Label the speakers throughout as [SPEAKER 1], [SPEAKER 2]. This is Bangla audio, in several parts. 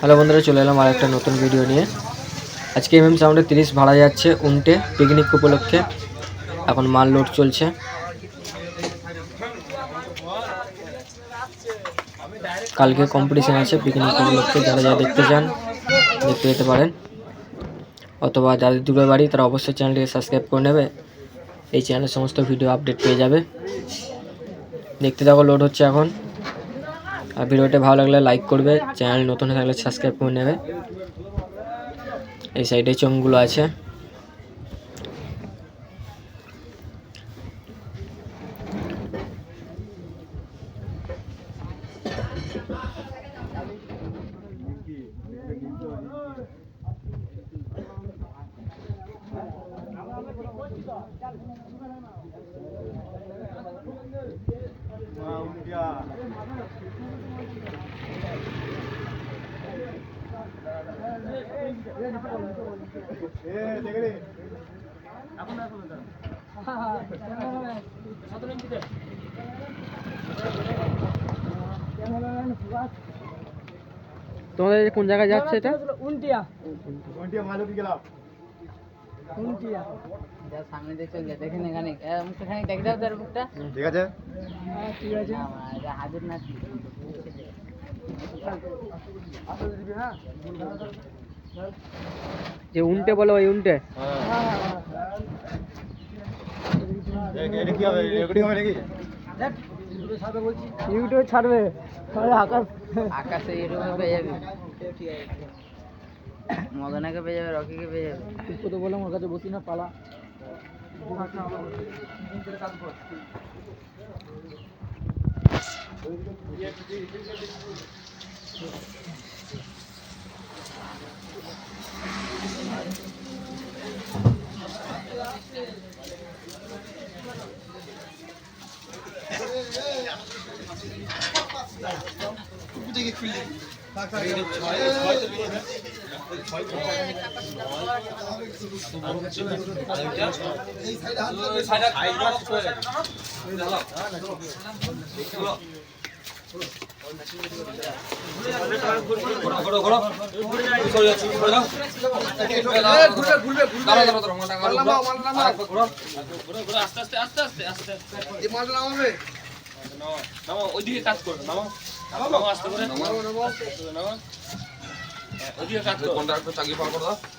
[SPEAKER 1] হ্যালো বন্ধুরা, চলে এলাম আর একটা নতুন ভিডিও নিয়ে। আজকে এমএম সাউন্ডে তিরিশ ভাড়া যাচ্ছে উনটে পিকনিক উপলক্ষে। এখন মাল লোড চলছে। কালকে কম্পিটিশন আছে পিকনিক উপলক্ষে, যারা যারা দেখতে চান, দেখতে যেতে পারেন। অথবা যাদের দূরে বাড়ি, তারা অবশ্যই চ্যানেলটিকে সাবস্ক্রাইব করে নেবে। এই চ্যানেলের সমস্ত ভিডিও আপডেট পেয়ে যাবে। দেখতে থাকো লোড হচ্ছে এখন। আর ভিডিওটা ভালো লাগলে লাইক করবে চ্যানেল নতুন হয়ে থাকলে সাবস্ক্রাইব করে নেবে। এই সাইডে চোঙগুলো আছে। তোমাদের কোন জায়গায় যাচ্ছে এটা?
[SPEAKER 2] উনটিয়া। উনটিয়া
[SPEAKER 3] যা সামনে দিয়ে চলে যায় দেখেন এখানে। খানিক দেখে দাও তার মুখটা।
[SPEAKER 4] ঠিক আছে।
[SPEAKER 2] হ্যাঁ ঠিক আছে।
[SPEAKER 3] না, হাজির না
[SPEAKER 1] যে উনটে বলো ওই উনটে?
[SPEAKER 4] এটা কি হবে? রেকর্ডিং হবে নাকি?
[SPEAKER 2] ইউটিউবে ছাড়বে। আরে আকাশ।
[SPEAKER 3] আকাশে এরকম পেয়ে যাবে। মদনাকে পেয়ে যাবে রকিকে পেয়ে যাবে।
[SPEAKER 2] তুই তো বললাম ওর কাছে বসি না পালা।
[SPEAKER 5] ছয় ওইদিকে কাজ করো নামো নামো আস্তে করে নামো ওইদিকে কাজ করো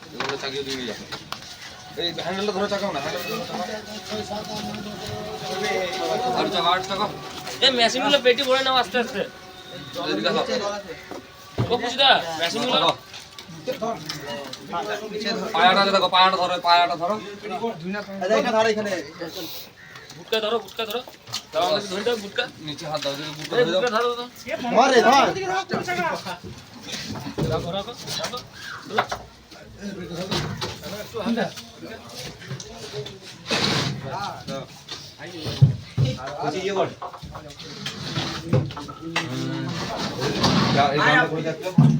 [SPEAKER 6] এগুলো দিয়ে যাবে এই হ্যান্ডেলটা ধরে চাকাও না ধরে আর চাকা আর চাকা।
[SPEAKER 5] এই মেশিনগুলো পেটি ভরে নাও আস্তে আস্তে। ও পুষদা মেশিনগুলো
[SPEAKER 6] চাকা। পায়াটা দেখো পায়াটা ধরো পায়াটা ধরো।
[SPEAKER 5] বুটকা ধরো বুটকা ধরো দাও আমাকে ধরে বুটকা
[SPEAKER 6] নিচে হাত দাও
[SPEAKER 5] এই
[SPEAKER 6] ধরে
[SPEAKER 5] ধরো
[SPEAKER 4] মারে ধর
[SPEAKER 5] রাখো রাখো রাখো।
[SPEAKER 6] যা, এই গানটা করে দেখো